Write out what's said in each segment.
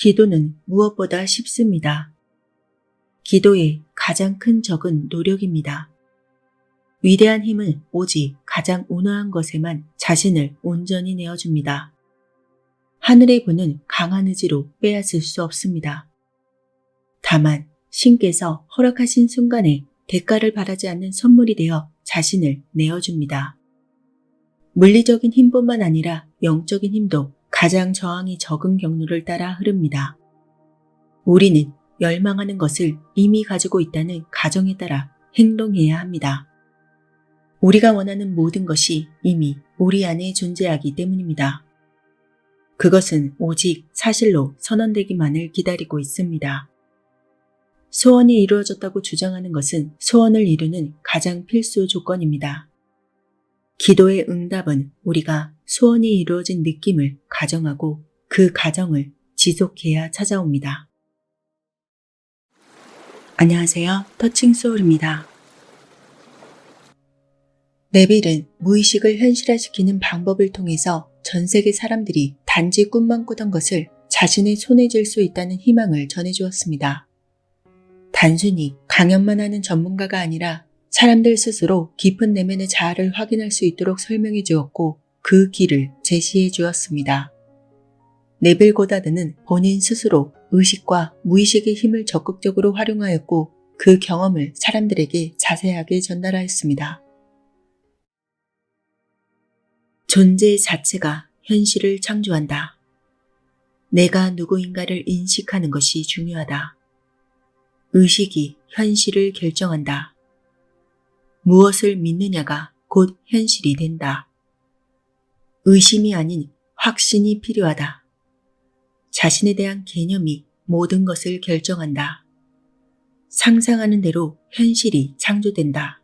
기도는 무엇보다 쉽습니다. 기도의 가장 큰 적은 노력입니다. 위대한 힘은 오직 가장 온화한 것에만 자신을 온전히 내어줍니다. 하늘의 분은 강한 의지로 빼앗을 수 없습니다. 다만 신께서 허락하신 순간에 대가를 바라지 않는 선물이 되어 자신을 내어줍니다. 물리적인 힘뿐만 아니라 영적인 힘도 가장 저항이 적은 경로를 따라 흐릅니다. 우리는 열망하는 것을 이미 가지고 있다는 가정에 따라 행동해야 합니다. 우리가 원하는 모든 것이 이미 우리 안에 존재하기 때문입니다. 그것은 오직 사실로 선언되기만을 기다리고 있습니다. 소원이 이루어졌다고 주장하는 것은 소원을 이루는 가장 필수 조건입니다. 기도의 응답은 우리가 소원이 이루어진 느낌을 가정하고 그 가정을 지속해야 찾아옵니다. 안녕하세요. 터칭 소울입니다. 네빌은 무의식을 현실화시키는 방법을 통해서 전 세계 사람들이 단지 꿈만 꾸던 것을 자신의 손에 쥘 수 있다는 희망을 전해주었습니다. 단순히 강연만 하는 전문가가 아니라 사람들 스스로 깊은 내면의 자아를 확인할 수 있도록 설명해 주었고 그 길을 제시해 주었습니다. 네빌 고다드는 본인 스스로 의식과 무의식의 힘을 적극적으로 활용하였고 그 경험을 사람들에게 자세하게 전달하였습니다. 존재 자체가 현실을 창조한다. 내가 누구인가를 인식하는 것이 중요하다. 의식이 현실을 결정한다. 무엇을 믿느냐가 곧 현실이 된다. 의심이 아닌 확신이 필요하다. 자신에 대한 개념이 모든 것을 결정한다. 상상하는 대로 현실이 창조된다.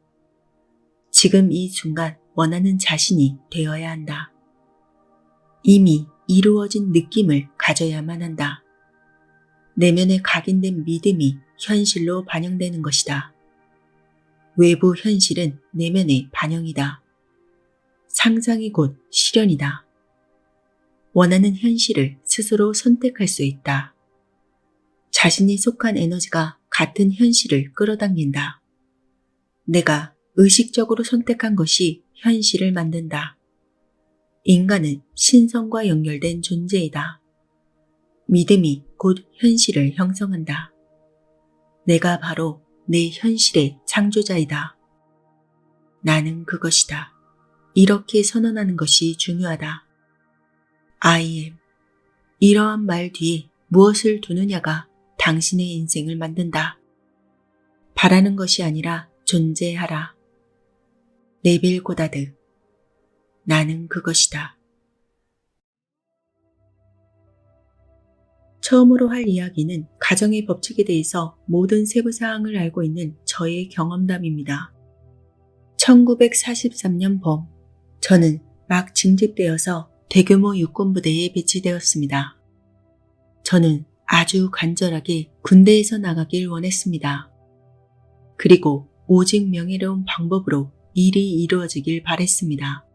지금 이 순간 원하는 자신이 되어야 한다. 이미 이루어진 느낌을 가져야만 한다. 내면에 각인된 믿음이 현실로 반영되는 것이다. 외부 현실은 내면의 반영이다. 상상이 곧 실현이다. 원하는 현실을 스스로 선택할 수 있다. 자신이 속한 에너지가 같은 현실을 끌어당긴다. 내가 의식적으로 선택한 것이 현실을 만든다. 인간은 신성과 연결된 존재이다. 믿음이 곧 현실을 형성한다. 내가 바로 내 현실의 창조자이다. 나는 그것이다. 이렇게 선언하는 것이 중요하다. I am. 이러한 말 뒤에 무엇을 두느냐가 당신의 인생을 만든다. 바라는 것이 아니라 존재하라. 네빌 고다드. 나는 그것이다. 처음으로 할 이야기는 가정의 법칙에 대해서 모든 세부 사항을 알고 있는 저의 경험담입니다. 1943년 봄, 저는 막 징집되어서 대규모 육군부대에 배치되었습니다. 저는 아주 간절하게 군대에서 나가길 원했습니다. 그리고 오직 명예로운 방법으로 일이 이루어지길 바랬습니다.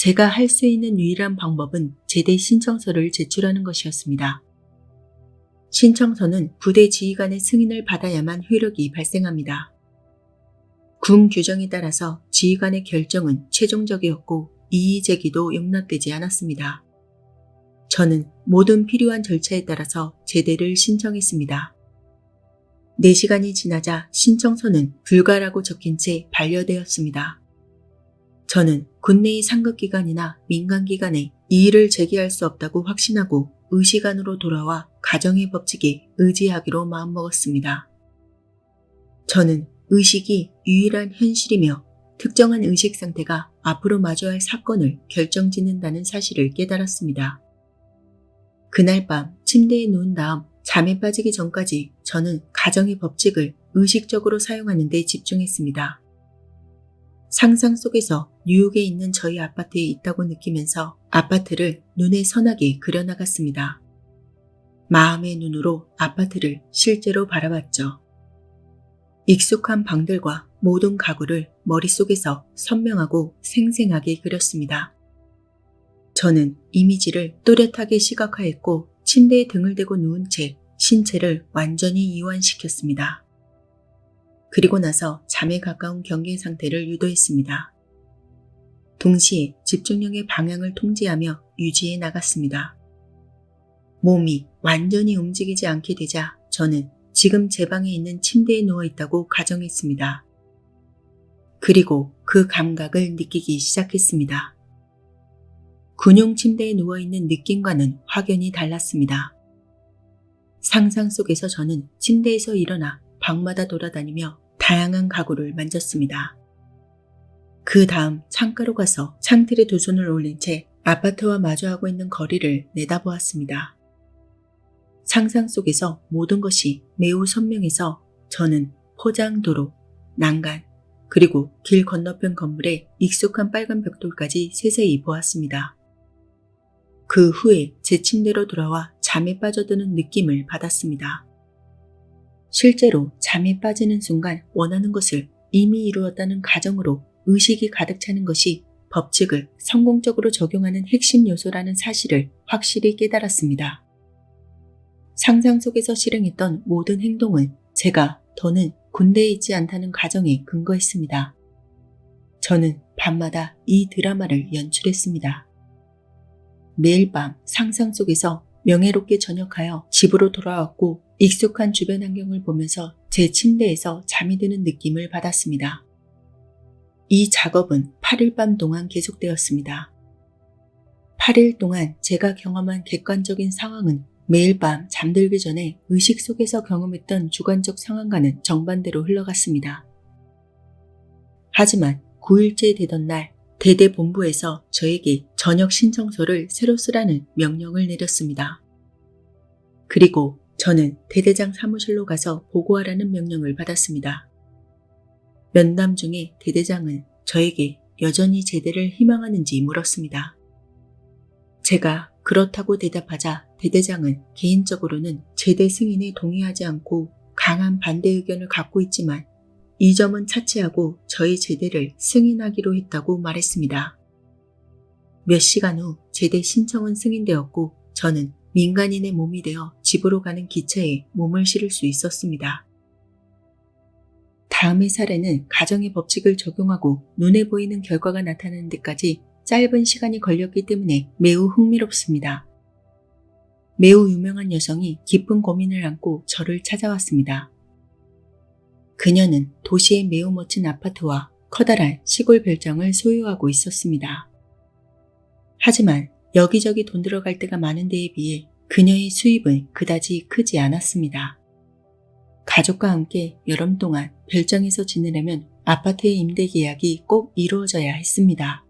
제가 할 수 있는 유일한 방법은 제대 신청서를 제출하는 것이었습니다. 신청서는 부대 지휘관의 승인을 받아야만 효력이 발생합니다. 군 규정에 따라서 지휘관의 결정은 최종적이었고 이의 제기도 용납되지 않았습니다. 저는 모든 필요한 절차에 따라서 제대를 신청했습니다. 4시간이 지나자 신청서는 불가라고 적힌 채 반려되었습니다. 저는 군내의 상급기관이나 민간기관에 이의를 제기할 수 없다고 확신하고 의시간으로 돌아와 가정의 법칙에 의지하기로 마음먹었습니다. 저는 의식이 유일한 현실이며 특정한 의식 상태가 앞으로 마주할 사건을 결정짓는다는 사실을 깨달았습니다. 그날 밤 침대에 누운 다음 잠에 빠지기 전까지 저는 가정의 법칙을 의식적으로 사용하는 데 집중했습니다. 상상 속에서 뉴욕에 있는 저희 아파트에 있다고 느끼면서 아파트를 눈에 선하게 그려나갔습니다. 마음의 눈으로 아파트를 실제로 바라봤죠. 익숙한 방들과 모든 가구를 머릿속에서 선명하고 생생하게 그렸습니다. 저는 이미지를 또렷하게 시각화했고 침대에 등을 대고 누운 채 신체를 완전히 이완시켰습니다. 그리고 나서 잠에 가까운 경계 상태를 유도했습니다. 동시에 집중력의 방향을 통제하며 유지해 나갔습니다. 몸이 완전히 움직이지 않게 되자 저는 지금 제 방에 있는 침대에 누워 있다고 가정했습니다. 그리고 그 감각을 느끼기 시작했습니다. 군용 침대에 누워 있는 느낌과는 확연히 달랐습니다. 상상 속에서 저는 침대에서 일어나 방마다 돌아다니며 다양한 가구를 만졌습니다. 그 다음 창가로 가서 창틀에 두 손을 올린 채 아파트와 마주하고 있는 거리를 내다보았습니다. 상상 속에서 모든 것이 매우 선명해서 저는 포장도로, 난간, 그리고 길 건너편 건물의 익숙한 빨간 벽돌까지 세세히 보았습니다. 그 후에 제 침대로 돌아와 잠에 빠져드는 느낌을 받았습니다. 실제로 잠에 빠지는 순간 원하는 것을 이미 이루었다는 가정으로 의식이 가득 차는 것이 법칙을 성공적으로 적용하는 핵심 요소라는 사실을 확실히 깨달았습니다. 상상 속에서 실행했던 모든 행동은 제가 더는 군대에 있지 않다는 가정에 근거했습니다. 저는 밤마다 이 드라마를 연출했습니다. 매일 밤 상상 속에서 명예롭게 전역하여 집으로 돌아왔고 익숙한 주변 환경을 보면서 제 침대에서 잠이 드는 느낌을 받았습니다. 이 작업은 8일 밤 동안 계속되었습니다. 8일 동안 제가 경험한 객관적인 상황은 매일 밤 잠들기 전에 의식 속에서 경험했던 주관적 상황과는 정반대로 흘러갔습니다. 하지만 9일째 되던 날 대대 본부에서 저에게 저녁 신청서를 새로 쓰라는 명령을 내렸습니다. 그리고 저는 대대장 사무실로 가서 보고하라는 명령을 받았습니다. 면담 중에 대대장은 저에게 여전히 제대를 희망하는지 물었습니다. 제가 그렇다고 대답하자 대대장은 개인적으로는 제대 승인에 동의하지 않고 강한 반대 의견을 갖고 있지만 이 점은 차치하고 저희 제대를 승인하기로 했다고 말했습니다. 몇 시간 후 제대 신청은 승인되었고 저는 민간인의 몸이 되어 집으로 가는 기차에 몸을 실을 수 있었습니다. 다음의 사례는 가정의 법칙을 적용하고 눈에 보이는 결과가 나타나는 데까지 짧은 시간이 걸렸기 때문에 매우 흥미롭습니다. 매우 유명한 여성이 깊은 고민을 안고 저를 찾아왔습니다. 그녀는 도시의 매우 멋진 아파트와 커다란 시골 별장을 소유하고 있었습니다. 하지만 여기저기 돈 들어갈 때가 많은 데에 비해 그녀의 수입은 그다지 크지 않았습니다. 가족과 함께 여름 동안 별장에서 지내려면 아파트의 임대 계약이 꼭 이루어져야 했습니다.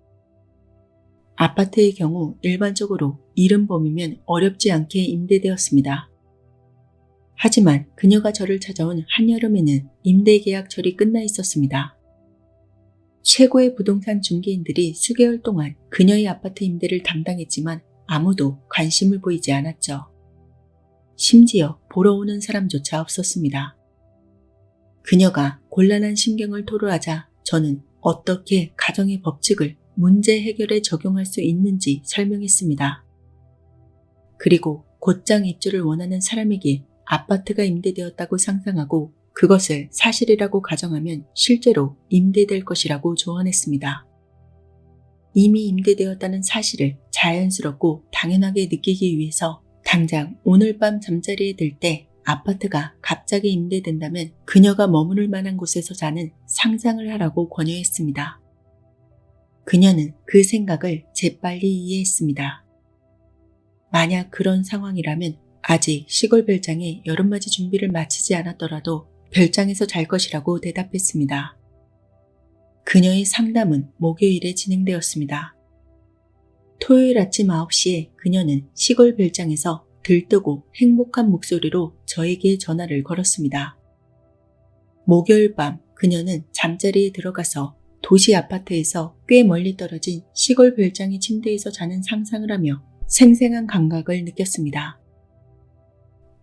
아파트의 경우 일반적으로 이른봄이면 어렵지 않게 임대되었습니다. 하지만 그녀가 저를 찾아온 한여름에는 임대 계약철이 끝나 있었습니다. 최고의 부동산 중개인들이 수개월 동안 그녀의 아파트 임대를 담당했지만 아무도 관심을 보이지 않았죠. 심지어 보러 오는 사람조차 없었습니다. 그녀가 곤란한 심경을 토로하자 저는 어떻게 가정의 법칙을 문제 해결에 적용할 수 있는지 설명했습니다. 그리고 곧장 입주를 원하는 사람에게 아파트가 임대되었다고 상상하고 그것을 사실이라고 가정하면 실제로 임대될 것이라고 조언했습니다. 이미 임대되었다는 사실을 자연스럽고 당연하게 느끼기 위해서 당장 오늘 밤 잠자리에 들 때 아파트가 갑자기 임대된다면 그녀가 머무를 만한 곳에서 자는 상상을 하라고 권유했습니다. 그녀는 그 생각을 재빨리 이해했습니다. 만약 그런 상황이라면 아직 시골 별장에 여름맞이 준비를 마치지 않았더라도 별장에서 잘 것이라고 대답했습니다. 그녀의 상담은 목요일에 진행되었습니다. 토요일 아침 9시에 그녀는 시골 별장에서 들뜨고 행복한 목소리로 저에게 전화를 걸었습니다. 목요일 밤 그녀는 잠자리에 들어가서 도시 아파트에서 꽤 멀리 떨어진 시골 별장의 침대에서 자는 상상을 하며 생생한 감각을 느꼈습니다.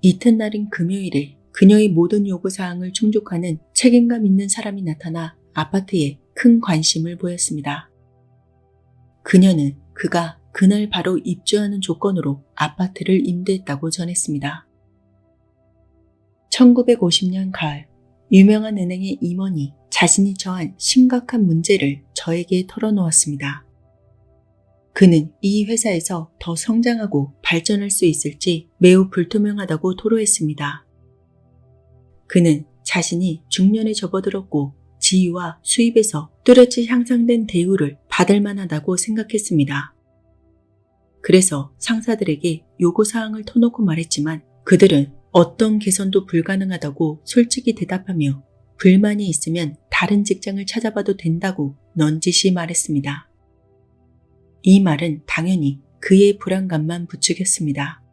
이튿날인 금요일에 그녀의 모든 요구사항을 충족하는 책임감 있는 사람이 나타나 아파트에 큰 관심을 보였습니다. 그녀는 그가 그날 바로 입주하는 조건으로 아파트를 임대했다고 전했습니다. 1950년 가을, 유명한 은행의 임원이 자신이 처한 심각한 문제를 저에게 털어놓았습니다. 그는 이 회사에서 더 성장하고 발전할 수 있을지 매우 불투명하다고 토로했습니다. 그는 자신이 중년에 접어들었고 지위와 수입에서 뚜렷이 향상된 대우를 받을 만하다고 생각했습니다. 그래서 상사들에게 요구사항을 터놓고 말했지만 그들은 어떤 개선도 불가능하다고 솔직히 대답하며 불만이 있으면 다른 직장을 찾아봐도 된다고 넌지시 말했습니다. 이 말은 당연히 그의 불안감만 부추겼습니다.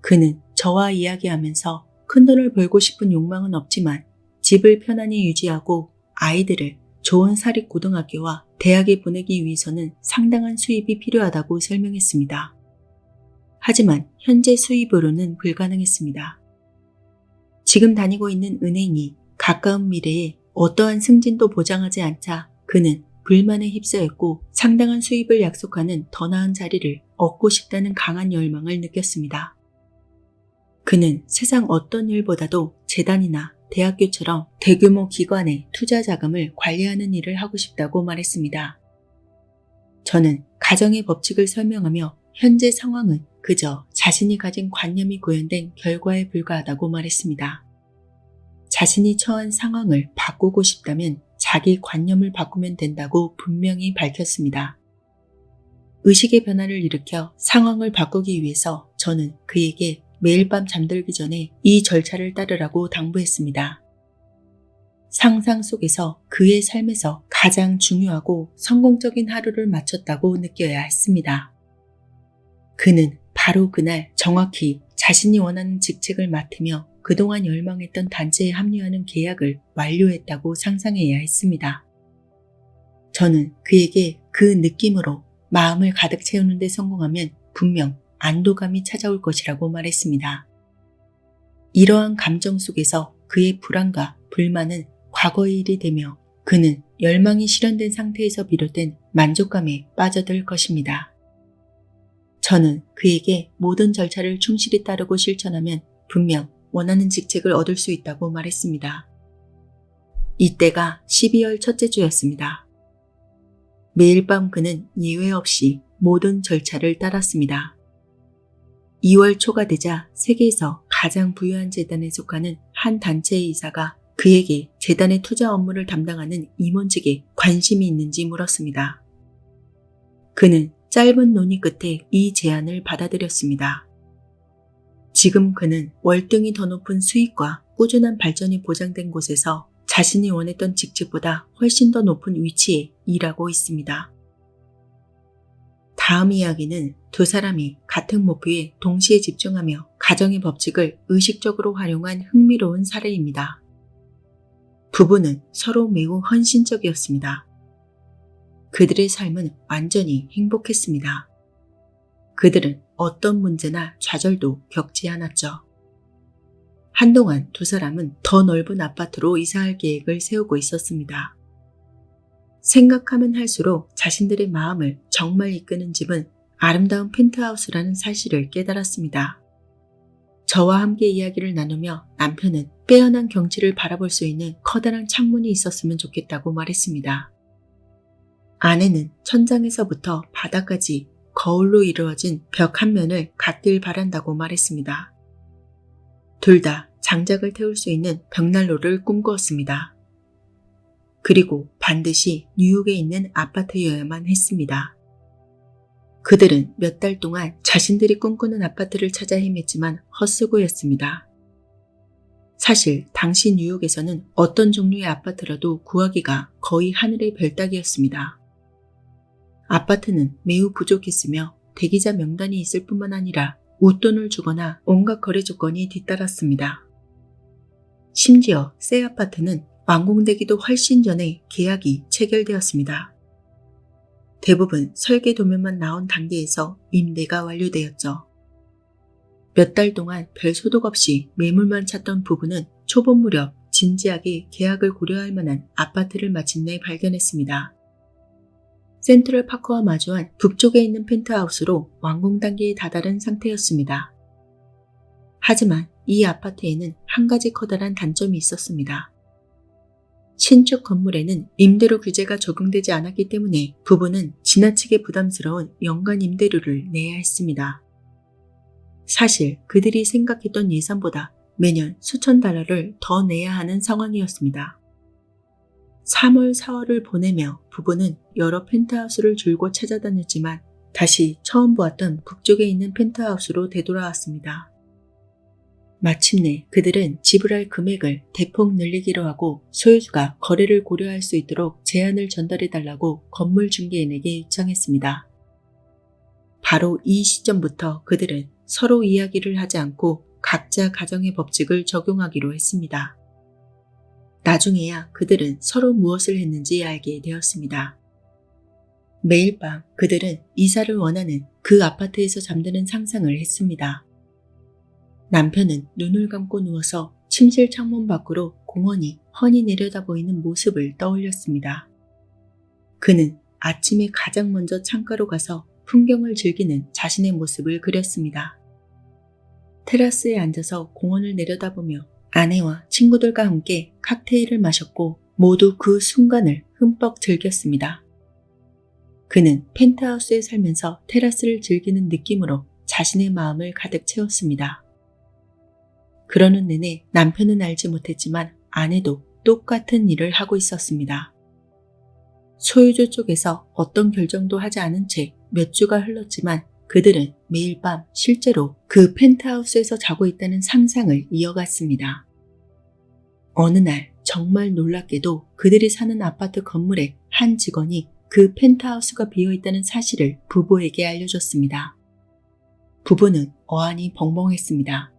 그는 저와 이야기하면서 큰돈을 벌고 싶은 욕망은 없지만 집을 편안히 유지하고 아이들을 좋은 사립 고등학교와 대학에 보내기 위해서는 상당한 수입이 필요하다고 설명했습니다. 하지만 현재 수입으로는 불가능했습니다. 지금 다니고 있는 은행이 가까운 미래에 어떠한 승진도 보장하지 않자 그는 불만에 휩싸였고 상당한 수입을 약속하는 더 나은 자리를 얻고 싶다는 강한 열망을 느꼈습니다. 그는 세상 어떤 일보다도 재단이나 대학교처럼 대규모 기관의 투자 자금을 관리하는 일을 하고 싶다고 말했습니다. 저는 가정의 법칙을 설명하며 현재 상황은 그저 자신이 가진 관념이 구현된 결과에 불과하다고 말했습니다. 자신이 처한 상황을 바꾸고 싶다면 자기 관념을 바꾸면 된다고 분명히 밝혔습니다. 의식의 변화를 일으켜 상황을 바꾸기 위해서 저는 그에게 매일 밤 잠들기 전에 이 절차를 따르라고 당부했습니다. 상상 속에서 그의 삶에서 가장 중요하고 성공적인 하루를 마쳤다고 느껴야 했습니다. 그는 바로 그날 정확히 자신이 원하는 직책을 맡으며 그동안 열망했던 단체에 합류하는 계약을 완료했다고 상상해야 했습니다. 저는 그에게 그 느낌으로 마음을 가득 채우는 데 성공하면 분명 안도감이 찾아올 것이라고 말했습니다. 이러한 감정 속에서 그의 불안과 불만은 과거의 일이 되며 그는 열망이 실현된 상태에서 비롯된 만족감에 빠져들 것입니다. 저는 그에게 모든 절차를 충실히 따르고 실천하면 분명 원하는 직책을 얻을 수 있다고 말했습니다. 이때가 12월 첫째 주였습니다. 매일 밤 그는 예외 없이 모든 절차를 따랐습니다. 2월 초가 되자 세계에서 가장 부유한 재단에 속하는 한 단체의 이사가 그에게 재단의 투자 업무를 담당하는 임원직에 관심이 있는지 물었습니다. 그는 짧은 논의 끝에 이 제안을 받아들였습니다. 지금 그는 월등히 더 높은 수익과 꾸준한 발전이 보장된 곳에서 자신이 원했던 직책보다 훨씬 더 높은 위치에 일하고 있습니다. 다음 이야기는 두 사람이 같은 목표에 동시에 집중하며 가정의 법칙을 의식적으로 활용한 흥미로운 사례입니다. 부부는 서로 매우 헌신적이었습니다. 그들의 삶은 완전히 행복했습니다. 그들은 어떤 문제나 좌절도 겪지 않았죠. 한동안 두 사람은 더 넓은 아파트로 이사할 계획을 세우고 있었습니다. 생각하면 할수록 자신들의 마음을 정말 이끄는 집은 아름다운 펜트하우스라는 사실을 깨달았습니다. 저와 함께 이야기를 나누며 남편은 빼어난 경치를 바라볼 수 있는 커다란 창문이 있었으면 좋겠다고 말했습니다. 아내는 천장에서부터 바닥까지 거울로 이루어진 벽 한 면을 갖길 바란다고 말했습니다. 둘 다 장작을 태울 수 있는 벽난로를 꿈꾸었습니다. 그리고 반드시 뉴욕에 있는 아파트여야만 했습니다. 그들은 몇 달 동안 자신들이 꿈꾸는 아파트를 찾아 헤맸지만 헛수고였습니다. 사실 당시 뉴욕에서는 어떤 종류의 아파트라도 구하기가 거의 하늘의 별 따기였습니다. 아파트는 매우 부족했으며 대기자 명단이 있을 뿐만 아니라 웃돈을 주거나 온갖 거래 조건이 뒤따랐습니다. 심지어 새 아파트는 완공되기도 훨씬 전에 계약이 체결되었습니다. 대부분 설계 도면만 나온 단계에서 임대가 완료되었죠. 몇 달 동안 별 소득 없이 매물만 찾던 부부는 초봄 무렵 진지하게 계약을 고려할 만한 아파트를 마침내 발견했습니다. 센트럴 파크와 마주한 북쪽에 있는 펜트하우스로 완공 단계에 다다른 상태였습니다. 하지만 이 아파트에는 한 가지 커다란 단점이 있었습니다. 신축 건물에는 임대료 규제가 적용되지 않았기 때문에 부부는 지나치게 부담스러운 연간 임대료를 내야 했습니다. 사실 그들이 생각했던 예산보다 매년 수천 달러를 더 내야 하는 상황이었습니다. 3월, 4월을 보내며 부부는 여러 펜트하우스를 줄곧 찾아다녔지만 다시 처음 보았던 북쪽에 있는 펜트하우스로 되돌아왔습니다. 마침내 그들은 지불할 금액을 대폭 늘리기로 하고 소유주가 거래를 고려할 수 있도록 제안을 전달해달라고 건물 중개인에게 요청했습니다. 바로 이 시점부터 그들은 서로 이야기를 하지 않고 각자 가정의 법칙을 적용하기로 했습니다. 나중에야 그들은 서로 무엇을 했는지 알게 되었습니다. 매일 밤 그들은 이사를 원하는 그 아파트에서 잠드는 상상을 했습니다. 남편은 눈을 감고 누워서 침실 창문 밖으로 공원이 훤히 내려다 보이는 모습을 떠올렸습니다. 그는 아침에 가장 먼저 창가로 가서 풍경을 즐기는 자신의 모습을 그렸습니다. 테라스에 앉아서 공원을 내려다보며 아내와 친구들과 함께 칵테일을 마셨고 모두 그 순간을 흠뻑 즐겼습니다. 그는 펜트하우스에 살면서 테라스를 즐기는 느낌으로 자신의 마음을 가득 채웠습니다. 그러는 내내 남편은 알지 못했지만 아내도 똑같은 일을 하고 있었습니다. 소유주 쪽에서 어떤 결정도 하지 않은 채 몇 주가 흘렀지만 그들은 매일 밤 실제로 그 펜트하우스에서 자고 있다는 상상을 이어갔습니다. 어느 날 정말 놀랍게도 그들이 사는 아파트 건물의 한 직원이 그 펜트하우스가 비어 있다는 사실을 부부에게 알려줬습니다. 부부는 어안이 벙벙했습니다.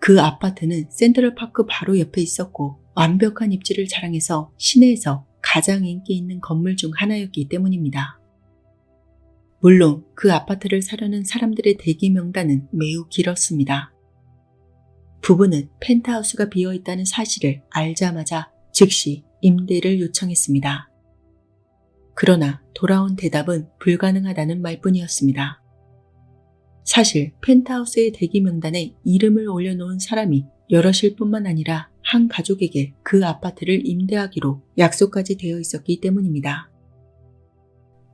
그 아파트는 센트럴파크 바로 옆에 있었고 완벽한 입지를 자랑해서 시내에서 가장 인기 있는 건물 중 하나였기 때문입니다. 물론 그 아파트를 사려는 사람들의 대기 명단은 매우 길었습니다. 부부는 펜트하우스가 비어 있다는 사실을 알자마자 즉시 임대를 요청했습니다. 그러나 돌아온 대답은 불가능하다는 말뿐이었습니다. 사실 펜트하우스의 대기 명단에 이름을 올려놓은 사람이 여럿일 뿐만 아니라 한 가족에게 그 아파트를 임대하기로 약속까지 되어 있었기 때문입니다.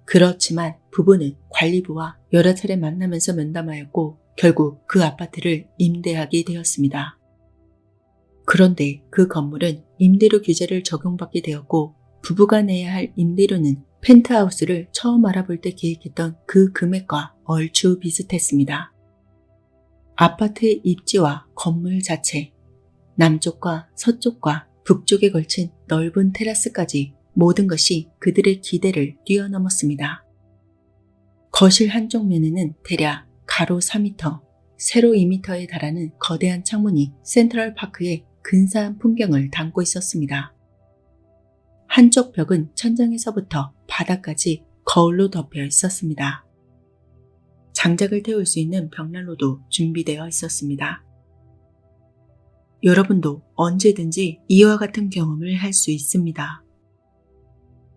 그렇지만 부부는 관리부와 여러 차례 만나면서 면담하였고 결국 그 아파트를 임대하게 되었습니다. 그런데 그 건물은 임대료 규제를 적용받게 되었고 부부가 내야 할 임대료는 펜트하우스를 처음 알아볼 때 계획했던 그 금액과 얼추 비슷했습니다. 아파트의 입지와 건물 자체, 남쪽과 서쪽과 북쪽에 걸친 넓은 테라스까지 모든 것이 그들의 기대를 뛰어넘었습니다. 거실 한쪽 면에는 대략 가로 4m, 세로 2m에 달하는 거대한 창문이 센트럴 파크의 근사한 풍경을 담고 있었습니다. 한쪽 벽은 천장에서부터 바닥까지 거울로 덮여 있었습니다. 장작을 태울 수 있는 벽난로도 준비되어 있었습니다. 여러분도 언제든지 이와 같은 경험을 할 수 있습니다.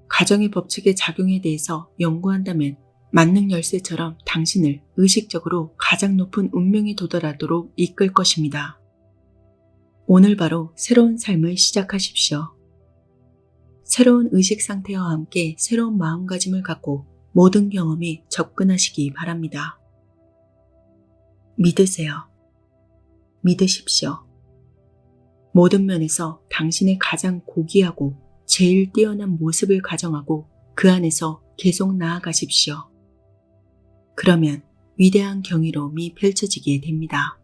가정의 법칙의 작용에 대해서 연구한다면 만능 열쇠처럼 당신을 의식적으로 가장 높은 운명에 도달하도록 이끌 것입니다. 오늘 바로 새로운 삶을 시작하십시오. 새로운 의식 상태와 함께 새로운 마음가짐을 갖고 모든 경험에 접근하시기 바랍니다. 믿으세요. 믿으십시오. 모든 면에서 당신의 가장 고귀하고 제일 뛰어난 모습을 가정하고 그 안에서 계속 나아가십시오. 그러면 위대한 경이로움이 펼쳐지게 됩니다.